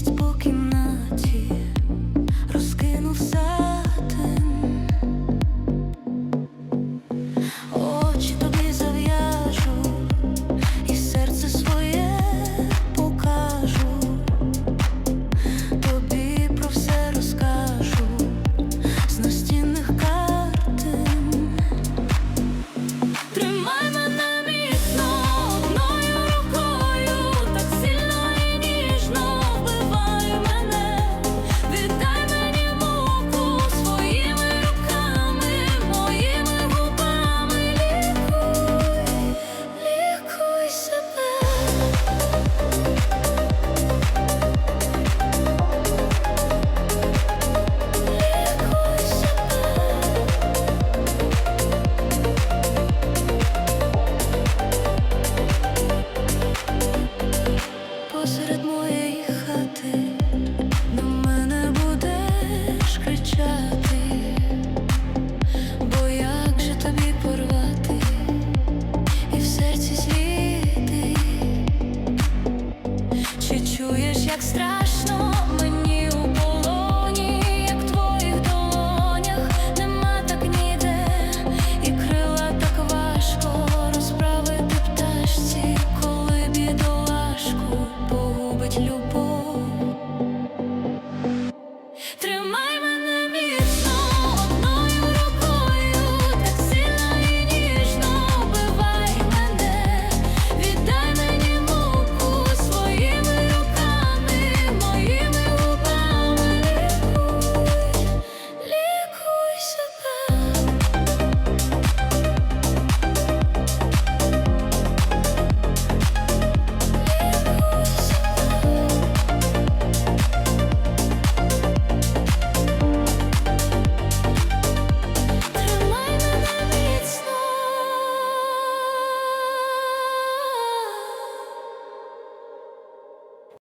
it's booking ти на мене будеш кричати, бо як же тобі порвати і в серці сліди, чи чуєш, як страшно мені у полоні, як в твоїх долонях? Нема так ніде, і крила так важко розправити пташці, коли бідолашку погубить любов.